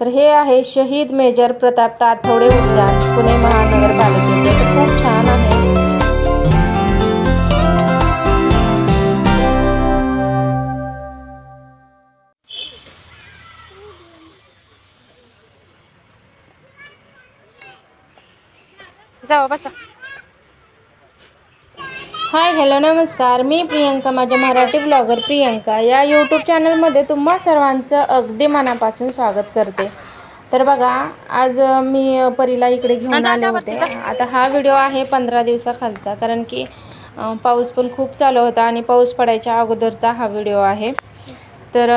तर हे आहे शहीद मेजर प्रताप ताथवडे उद्यान पुणे महानगरपालिकेचे. खूप छान आहे. जाओ बसा. हाय हॅलो नमस्कार. मी प्रियंका माझ्या मराठी ब्लॉगर प्रियंका. या यूट्यूब चॅनलमध्ये तुम्हा सर्वांचं अगदी मनापासून स्वागत करते. तर बघा आज मी परीला इकडे घेऊन आले होते. आता हा व्हिडिओ आहे पंधरा दिवसाखालचा कारण की पाऊस पण खूप चालू होता आणि पाऊस पडायच्या अगोदरचा हा व्हिडिओ आहे. तर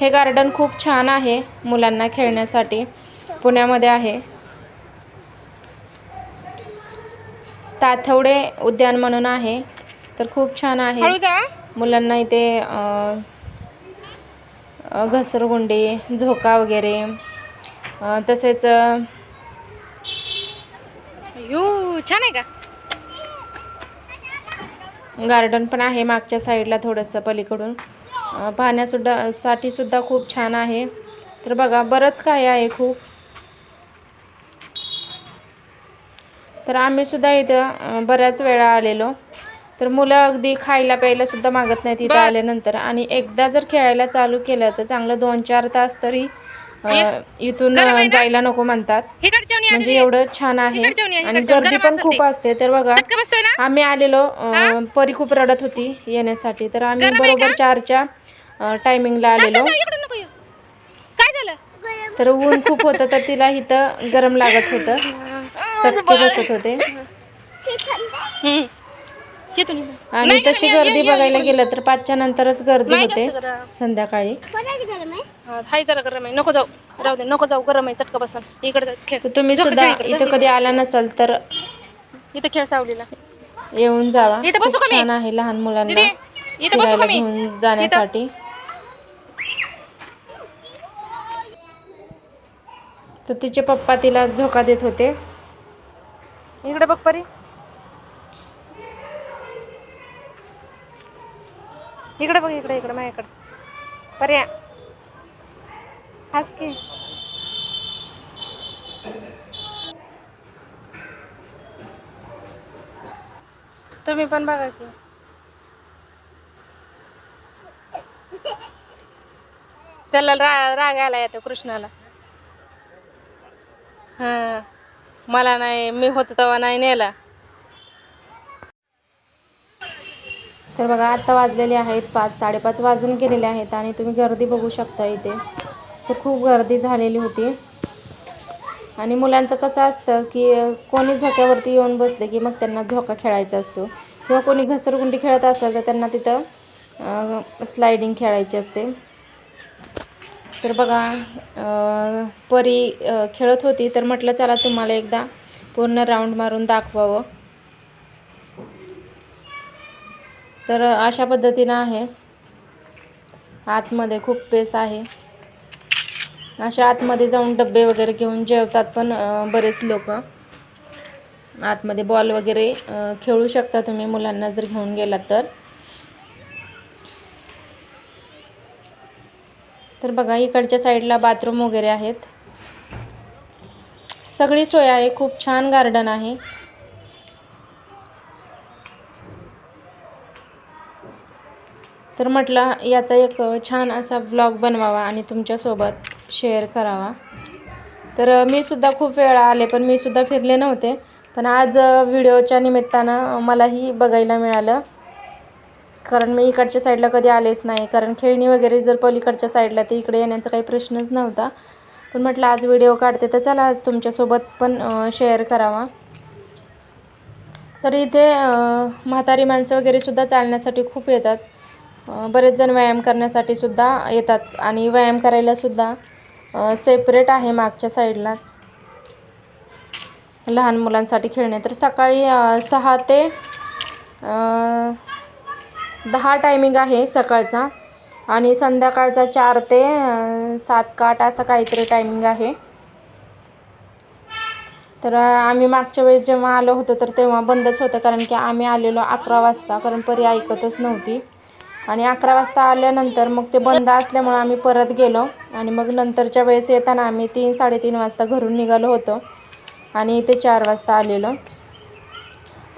हे गार्डन खूप छान आहे मुलांना खेळण्यासाठी. पुण्यामध्ये आहे. ताथवडे उद्यान म्हणून आहे. तर खूप छान आहे. मुलांना इथे घसरगुंडी झोका वगैरे तसेच छान आहे का? गार्डन पण आहे मागच्या साईडला थोडंसं पलीकडून. पाहण्यासुद्धा साठी सुद्धा खूप छान आहे. तर बघा बरंच काय आहे खूप. तर आम्ही सुद्धा इथं बऱ्याच वेळा आलेलो. तर मुलं अगदी खायला प्यायला सुद्धा मागत नाहीत इथं. आल्यानंतर. आणि एकदा जर खेळायला चालू केलं तर चांगलं दोन चार तास तरी इथून? जायला नको म्हणतात. म्हणजे. एवढं छान आहे. आणि. गर्दी पण खूप. असते. तर बघा आम्ही आलेलो परी खूप रडत होती येण्यासाठी. तर आम्ही बरोबर? चारच्या टायमिंगला आलेलो. तर ऊन खूप होतं तर तिला इथं गरम लागत होतं. चटके बसत होते. आणि नाही तशी गर्दी बघायला. गेलं तर पाचच्या नंतरच गर्दी होते. संध्याकाळी. हा, हाय जरा गरम आहे. नको जाऊ. राहू दे नको जाऊ. गरम आहे. चटका बसन इकडे खेळ. तुम्ही सुद्धा इथं. कधी आला नसाल तर इथं खेळ सावलीला. येऊन जावा. इथं बसू खूप का मी? छान आहे लहान मुलांना दीदी इथं बसू फिरायला का मी? घेऊन जाण्यासाठी. तर तिचे पप्पा तिला झोका देत होते. इकडे बघ परी. इकडे बघ इकडे इकडे माझ्याकडे. पर्या हस की. तुम्ही पण बघा की. त्याला रा राग आला येतो कृष्णाला. हा. मला नाही मी होतो तेव्हा नाही नेला. तर बघा आत्ता वाजलेले आहेत पाच साडेपाच वाजून गेलेले आहेत आणि तुम्ही गर्दी बघू शकता इथे. तर खूप गर्दी झालेली होती. आणि मुलांचं कसं असतं की कोणी झोक्यावरती येऊन बसले की मग त्यांना झोका खेळायचा असतो. किंवा कोणी घसरगुंडी खेळत असेल तर त्यांना तिथं स्लायडिंग खेळायची असते. तर बघा परी खेळत होती तर म्हटलं चला तुम्हाला एकदा पूर्ण राऊंड मारून दाखवावं. तर अशा पद्धतीनं आहे. आतमध्ये खूप पेस आहे. अशा आतमध्ये जाऊन डब्बे वगैरे घेऊन जेवतात पण बरेच लोक. आतमध्ये बॉल वगैरे खेळू शकता तुम्ही मुलांना जर घेऊन गेलात तर. तर बघा इकडच्या साईडला बाथरूम वगैरे आहेत. सगळी सोय आहे खूप छान गार्डन आहे. तर म्हटलं याचा एक छान असा ब्लॉग बनवावा आणि तुमच्यासोबत शेअर करावा. तर मी सुद्धा खूप वेळा आले पण मी सुद्धा फिरले नव्हते. पण आज व्हिडिओच्या निमित्तानं मलाही बघायला मिळालं. कारण मी इकडच्या साईडला कधी आलेच नाही. कारण खेळणी वगैरे जर पलीकडच्या साईडला तर इकडे येण्याचा काही प्रश्नच नव्हता. पण म्हटलं आज व्हिडिओ काढते तर चला आज तुमच्यासोबत पण शेअर करावा. तर इथे म्हातारी माणसं वगैरेसुद्धा चालण्यासाठी खूप येतात. बरेच जण व्यायाम करण्यासाठी सुद्धा येतात आणि व्यायाम करायलासुद्धा सेपरेट आहे मागच्या साईडलाच लहान मुलांसाठी खेळणे. तर सकाळी सहा ते दहा टायमिंग आहे सकाळचा. आणि संध्याकाळचा चार ते सात का आठ असं काहीतरी टायमिंग आहे. तर आम्ही मागच्या वेळेस जेव्हा आलो होतो तर तेव्हा बंदच होतं कारण की आम्ही आलेलो अकरा वाजता कारण परी ऐकतच नव्हती. आणि अकरा वाजता आल्यानंतर मग ते बंद असल्यामुळं आम्ही परत गेलो. आणि मग नंतरच्या वेळेस येताना आम्ही तीन साडेतीन वाजता घरून निघालो होतो. आणि ते चार वाजता आलेलो.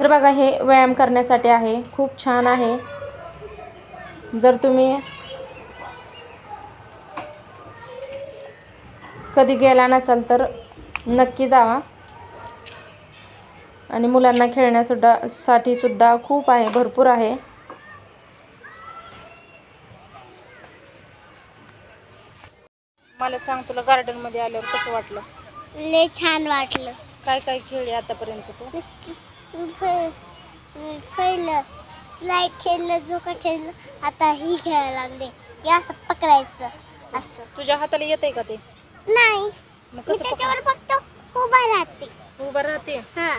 तर बघा हे व्यायाम करण्यासाठी आहे. खूप छान आहे. जर तुम्ही कधी गेला नसाल तर नक्की जावा. आणि मुलांना खेळण्यासुद्धा साठी सुद्धा खूप आहे भरपूर आहे. मला सांग तुला गार्डनमध्ये आल्यावर कसं वाटलं? लय छान वाटलं. काय काय खेळले आतापर्यंत तू? स्लाईड खेळलं झोका खेळलं आता ही खेळायला लागले. हे असं पकडायचं असं. तुझ्या हाताला येतंय का ते? नाही. मग मी कसं त्याच्यावर फक्त उभा राहते. पकड- उभा राहते? हा.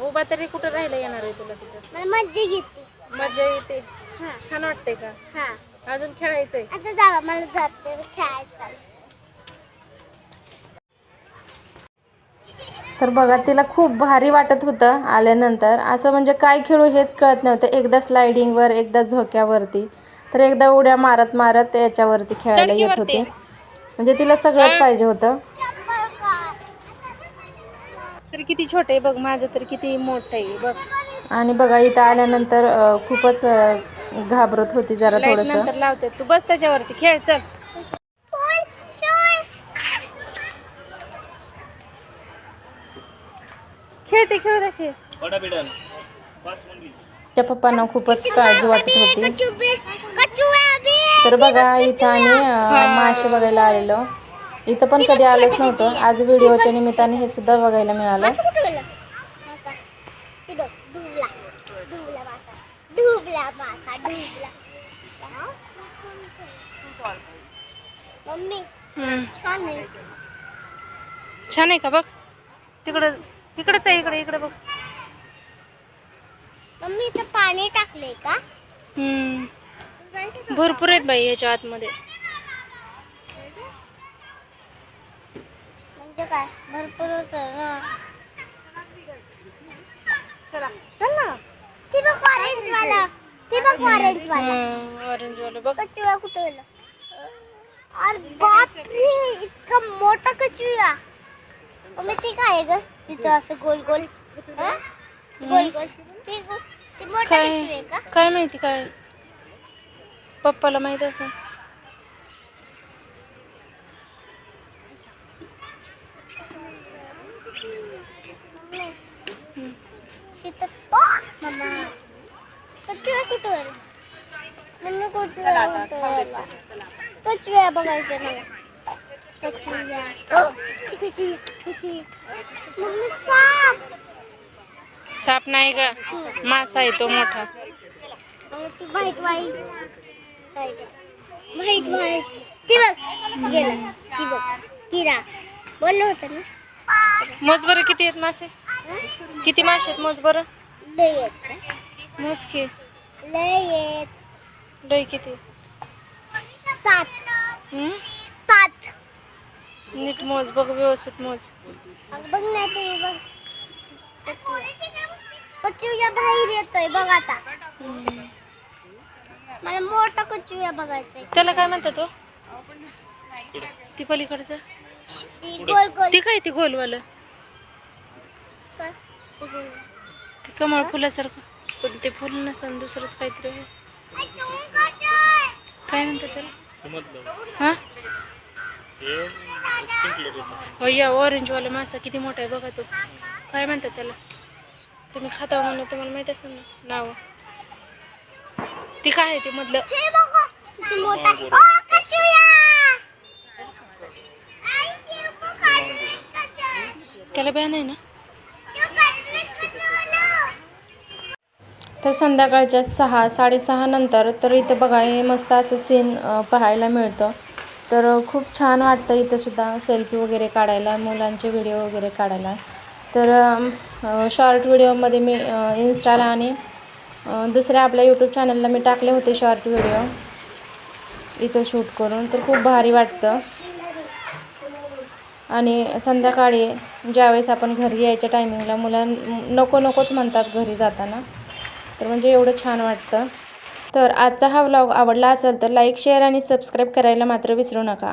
उभा तरी कुठं राहायला येणार आहे तुला तिथं? मला मज्जा घेते मजा येते. हा. छान वाटते का? हा. अजून खेळायचंय? आता जावा मला जाते खेळायचं तर बघा तिला खूप भारी वाटत होतं आल्यानंतर. असं म्हणजे काय खेळू हेच कळत नव्हतं. एकदा स्लायडिंगवर एकदा झोक्यावरती. तर एकदा उड्या मारत मारत याच्यावरती खेळायला येत. होते. म्हणजे तिला सगळंच पाहिजे होतं. तर किती छोटे आहे बघ माझं तर किती मोठं आहे बघ. आणि बघा इथं आल्यानंतर खूपच घाबरत होती जरा थोडंसं. लावते. तू बस त्याच्यावरती खेळ चल. खेळते खेळ दे खेळ. त्या पप्पांना खूपच काळजी वाटत होती. तर बघा इथं आम्ही अं, मासे बघायला आलेलो. इथं पण कधी आलोच नव्हतं. आज व्हिडिओच्या निमित्ताने हे सुद्धा बघायला मिळालं. छान आहे. छान आहे का बघ? तिकडं इकडंच आहे इकडे इकडे बघ. मम्मी इथं पाणी टाकलंय का? हम्म. भरपूर आहेत बाई याच्या आतमध्ये. म्हणजे काय? भरपूर होत ना? चला चल ना. ती बघ ऑरेंज वाला ती बघ ऑरेंज वाला ऑरेंज वाला बघ. कचुया कुठे गेला? अरे बापरे इतका मोठा कचुया. मम्मी ते काय ग? तिथं असं गोल गोल हं? गोल गोल. ते गो- ते मोठा काय कचुया आहे का? काय माहिती काय? पप्पाला माहीत असं तिथं मम्मा कुठे मम्मी बघायचं मला. कचुया ओ, ती कचुया साप. साप नाही का मासा आहे तो मोठा. ती व्हाईट व्हाईट व्हाईट व्हाईट ती बघ. गेला. ती बघ. किरा. बोललो होतं ना? मोज बरं किती आहेत मासे? किती मासे आहेत मोज बरं? लय? मोज की? लय किती? सात? सात. नीट मोज बघ व्यवस्थित मोज. बघ ना ते बघ. कचुया बाहेर येतोय बघ आता. मला मोठा कचुया बघायचंय. त्याला काय म्हणतात तो? ती पलीकडचं? ती गोल गोल. ती काय ती गोलवालं? कर. ती गोल. ते कमळ फुलासारखं. पण ते फुल नसन दुसरंच काहीतरी आहे. काय म्हणतात त्याला? हा? हो या ऑरेंज वाला मासा किती मोठा आहे बघा तो. काय म्हणतात त्याला? तुम्ही खाता म्हणून तुम्हाला माहीत असेल ना नाव. ती काय आहे ते मधलं? हे बघा किती मोठा ओ, कचुया! आई, ते बघ, कचुया. त्याला बॅन आहे ना. तर संध्याकाळच्या सहा साडेसहा नंतर तर इथं बघा हे मस्त असं सीन पाहायला मिळतं. तर खूप छान वाटतं इथंसुद्धा सेल्फी वगैरे काढायला मुलांचे व्हिडिओ वगैरे काढायला. तर शॉर्ट व्हिडिओमध्ये मी इन्स्टाला आणि दुसऱ्या आपल्या यूट्यूब चॅनलला मी टाकले होते शॉर्ट व्हिडिओ इथं शूट करून. तर खूप भारी वाटतं. आणि संध्याकाळी ज्यावेळेस आपण घरी यायच्या टायमिंगला मुलां नको नकोच म्हणतात घरी जाताना. तर म्हणजे एवढं छान वाटतं. तर आजचा हा व्लॉग आवडला असेल तर लाईक शेअर आणि सबस्क्राईब करायला मात्र विसरू नका.